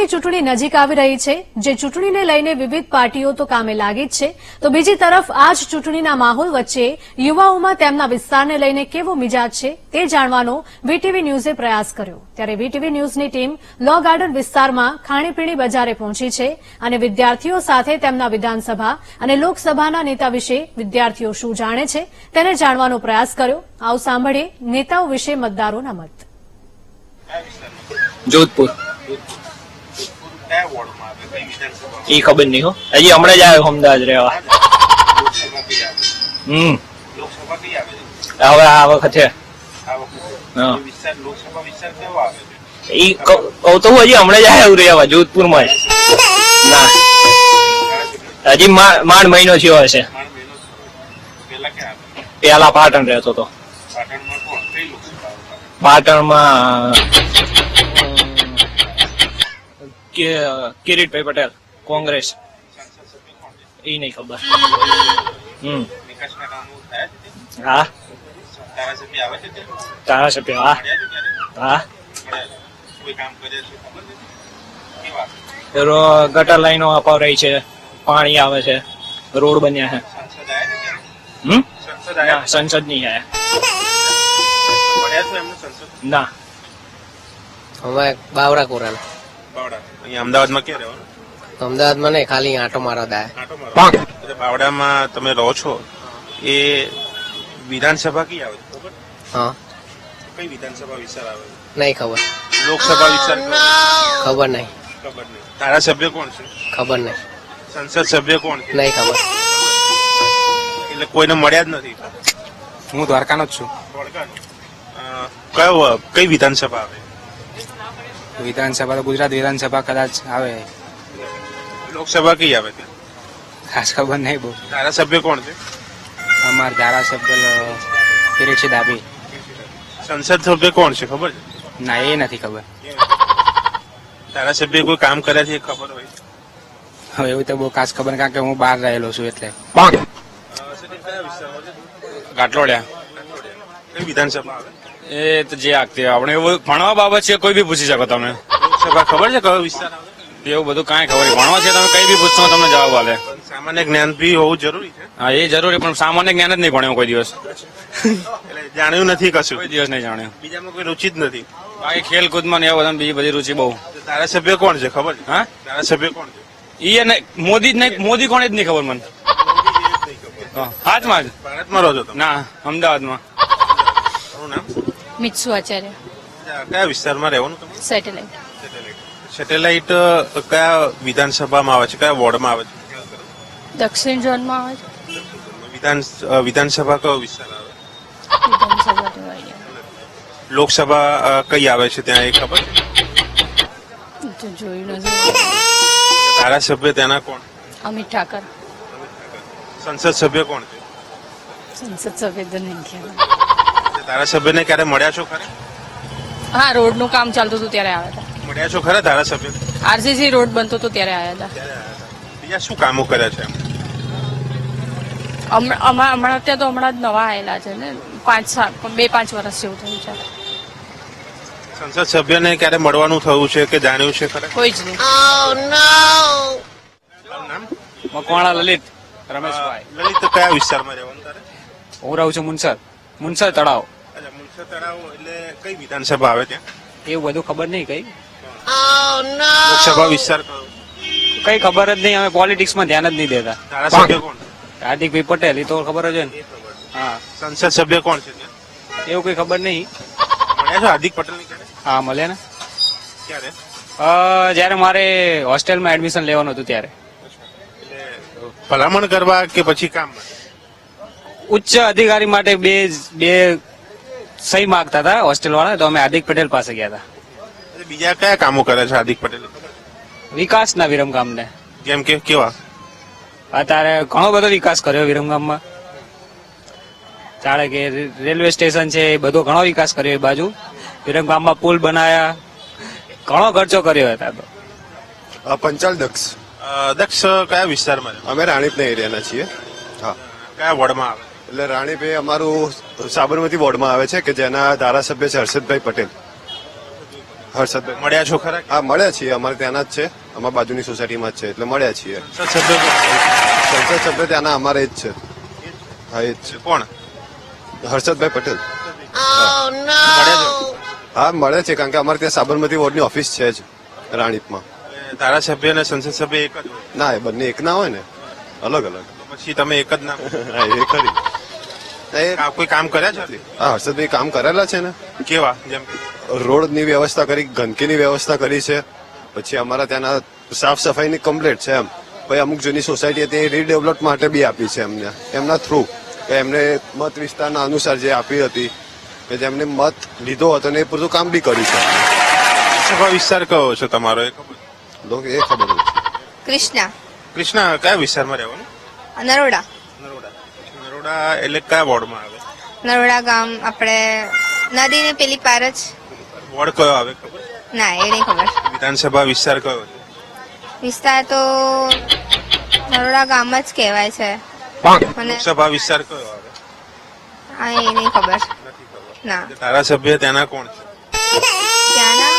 લોકસભાની ચૂંટણી નજીક આવી રહી છે. જે ચૂંટણીને લઈને વિવિધ પાર્ટીઓ તો કામે લાગી જ છે. તો બીજી તરફ આ જ ચૂંટણીના માહોલ વચ્ચે યુવાઓમાં તેમના વિસ્તારને લઈને કેવો મિજાજ છે તે જાણવાનો વીટીવી ન્યૂઝે પ્રયાસ કર્યો. ત્યારે વીટીવી ન્યૂઝની ટીમ લો ગાર્ડન વિસ્તારમાં ખાણીપીણી બજારે પહોંચી છે અને વિદ્યાર્થીઓ સાથે તેમના વિધાનસભા અને લોકસભાના નેતા વિશે વિદ્યાર્થીઓ શું જાણે છે તેને જાણવાનો પ્રયાસ કર્યો. આવું સાંભળીએ નેતાઓ વિશે મતદારોના મત. જોધપુર. કયા વોર્ડમાં આવે? કઈ વિધાનસભા? એ ખબર નહીં હો. હજી હમણાં જ આવ્યો અમદાવાદ રહેવા. લોકસભા કઈ આવે. હમ. લોકસભા કઈ આવે હવે આ વખતે. આ વખતે. વિસ્તાર લોકસભા વિસ્તાર કેવો આવે છે? ઈ કહું તો હું હજી હમણાં જ આવ્યો રહેવા જોધપુરમાં જ. ના. હજી માંડ મહિનો થયો હશે. પેલા પાટણ રહેતો હતો? પાટણમાં આવે કિરીટભાઈ પટેલ, કોંગ્રેસ. એ નહીં ખબર. હમ? હા. ધારાસભ્ય, હા? હા. ગટર લાઈનો અપાવરાઈ છે. પાણી આવે છે. રોડ બન્યા છે. હમ? સંસદ નહીં આયા. ના. હવે બાવરા કોરાલ બાવડા. અહીંયા અમદાવાદમાં ક્યાં રહેવાનું? અમદાવાદમાં નહીં ખાલી આંટો મારો દાય આંટો મારો. એટલે બાવડામાં તમે રહો છો. એ વિધાનસભા કઈ આવે? ખબર? હા. કઈ વિધાનસભા વિસ્તાર આવે? નહીં ખબર. લોકસભા વિસ્તાર ખબર નહીં. ખબર નહીં. ધારાસભ્ય કોણ છે? ખબર નહીં. સંસદ સભ્ય કોણ છે? નહીં ખબર. એટલે કોઈને મળ્યા જ નથી? હું દ્વારકાનો જ છું. વડગાનો. કયો કઈ વિધાનસભા આવે? વિધાનસભા તો ગુજરાત વિધાનસભા કદાચ આવે. લોકસભા કઈ આવે ખાસ ખબર નહીં બહુ. ધારાસભ્ય કોણ છે? અમાર ધારાસભ્ય કિરીટસિંહ ડાબી સંસદ સભ્ય કોણ છે ખબર ના એ નથી ખબર. ધારાસભ્ય કોઈ કામ કરે છે ખબર હોય. હવે એવું તો બહુ ખાસ ખબર કારણ કે હું બહાર રહેલો છું એટલે. કાટલોડિયા કઈ વિધાનસભા આવે? એ તો જે આગતી. આપણે એવું ભણવા બાબત છે કોઈ બી પૂછી શકો તમે. લોકસભા ખબર છે કયો વિસ્તાર આવે? એવું બધું કાંઈ ખબર ભણવા છે તમે કઈ બી પૂછશો તમને જવાબ આલે. સામાન્ય જ્ઞાન બી હોવું જરૂરી છે. હા એ જરૂરી પણ સામાન્ય જ્ઞાન જ નહીં ભણ્યો કોઈ દિવસ. એટલે જાણ્યું નથી કશું. કોઈ દિવસ નહીં જાણ્યું. બીજામાં કોઈ રુચિ જ નથી. બાકી ખેલકૂદમાં ને એવું બધા બીજી બધી રુચિ બહુ. ધારાસભ્ય કોણ છે ખબર છે? હા? ધારાસભ્ય કોણ છે? ઈ અને મોદી જ નહીં મોદી કોણ જ નહીં ખબર મને. હાથમાં જ. ભારતમાં રહો છો તમે? ના અમદાવાદમાં. તમારું નામ? મિત્સુ આચાર્ય. કયા વિસ્તારમાં રહેવાનું તમે? સેટેલાઇટ. સેટેલાઇટ. કયા વિધાનસભામાં આવે છે? કયા વોર્ડમાં આવે છે? દક્ષિણ ઝોનમાં આવે છે? વિધાન વિધાનસભા કયો વિસ્તાર આવે. લોકસભા કઈ આવે છે? ત્યાં એ ખબર છે? જોયું નથી. ધારાસભ્ય તેના કોણ? અમિત ઠાકર. સંસદ સભ્ય કોણ છે? સંસદ સભ્ય તો નહીં ખ્યાલ ધારાસભ્યને ક્યારે મળ્યા છો ખરા? હા રોડનું કામ ચાલતું હતું ત્યારે આવ્યા હતા. મળ્યા છો ખરા ધારાસભ્ય? આરસીસી રોડ બનતો હતો ત્યારે આવ્યા હતા. બીજા શું કામો કર્યા છે? હમણાં હમણાં તો હમણાં જ નવા આવેલા છે ને. પાંચ સાત બે પાંચ વર્ષ જેવું થયું છે. સંસદ સભ્યને ક્યારે મળવાનું થયું છે કે જાણ્યું છે ખરા? કોઈ જ નહીં. તારું મકવાણા લલિત રમેશભાઈ. લલિત કયા વિસ્તારમાં રહેવાનું તારે? હું રહું છું મુનસર. મુનસર તળાવ. અચ્છા તળાવ એટલે કઈ વિધાનસભા આવે ત્યાં? એવું બધું ખબર નહીં કઈ. લોકસભા વિસ્તાર કઈ ખબર જ નહીં અમે પોલિટિક્સમાં ધ્યાન જ નહીં દેતા. ધારાસભ્ય કોણ? હાર્દિકભાઈ પટેલ એ તો ખબર જ હોય ને. હા. સંસદ સભ્ય કોણ છે એવું કઈ ખબર નહીં. મળ્યા છો હાર્દિક પટેલ હા મળે ને. ક્યારે? અ, જ્યારે મારે હોસ્ટેલમાં એડમિશન લેવાનું હતું ત્યારે. ભલામણ કરવા કે પછી કામ? ઉચ્ચ અધિકારી માટે બે બે સહી માંગતા હતા હોસ્ટેલ વાળા તો અમે હાર્દિક પટેલ પાસે ગયા હતા બીજા કયા કામો કરે છે હાર્દિક પટેલ વિકાસના વિરમગામને જેમ કે કેવા અત્યારે ઘણો બધો વિકાસ કર્યો વિરમગામમાં ચાલે કે રેલવે સ્ટેશન છે એ બધો ઘણો વિકાસ કર્યો એ બાજુ। વિરમગામમાં પુલ બનાયા ઘણો ખર્ચો કર્યો હતા તો પંચાલ દક્ષ. દક્ષ કયા વિસ્તારમાં? અમે રાણીપના એરિયાના છીએ. હા. કયા વોર્ડમાં આવે? એટલે રાણીભાઈ અમારું સાબરમતી વોર્ડમાં આવે છે કે જેના ધારાસભ્ય છે હર્ષદભાઈ પટેલ. હર્ષદભાઈ. મળ્યા છો ખરા? હા મળ્યા છીએ. અમારે ત્યાંના જ છે. અમારા બાજુની સોસાયટીમાં જ છે એટલે મળ્યા છીએ. સંસદ સભ્ય ત્યાંના અમારે જ છે. હા એ જ છે. કોણ? હર્ષદભાઈ પટેલ. મળ્યા હા મળે છે કારણ કે અમારે ત્યાં સાબરમતી વોર્ડની ઓફિસ છે જ રાણીપમાં. ધારાસભ્ય અને સંસદ સભ્ય એક જ ના એ બંને એક ના હોય ને. અલગ અલગ. પછી તમે એક જ ના? હા એ ખરી. એ આ કોઈ કામ કર્યા છે? હા હર્ષદભાઈ કામ કરેલા છે ને. કેવા? જેમ કે રોડની વ્યવસ્થા કરી ગંદકીની વ્યવસ્થા કરી છે. પછી અમારા ત્યાંના સાફ સફાઈની કમ્પ્લેટ છે એમ. પછી અમુક જૂની સોસાયટી હતી એ રીડેવલપ માટે બી આપી છે એમને. એમના થ્રુ. કે એમને મત વિસ્તારના અનુસાર જે આપી હતી કે જેમને મત લીધો હતો ને એ પૂરતું કામ બી કર્યું છે. સભા વિસ્તાર કયો છે તમારો એ ખબર? એ ખબર કૃષ્ણા. કૃષ્ણા કયા વિસ્તારમાં રહેવાનું? નરોડા નરોડા એટલે કયા વોર્ડમાં આવે? નરોડા ગામ આપણે નદીની પેલી પાર જ. વોર્ડ કયો આવે ખબર? ના એ નહીં ખબર. વિધાનસભા વિસ્તાર કયો વિસ્તાર તો નરોડા ગામ જ કહેવાય છે. મને લોકસભા વિસ્તાર કયો આવે? આ એ નહીં ખબર. ના. ધારાસભ્ય ત્યાંના કોણ છે? ત્યાંના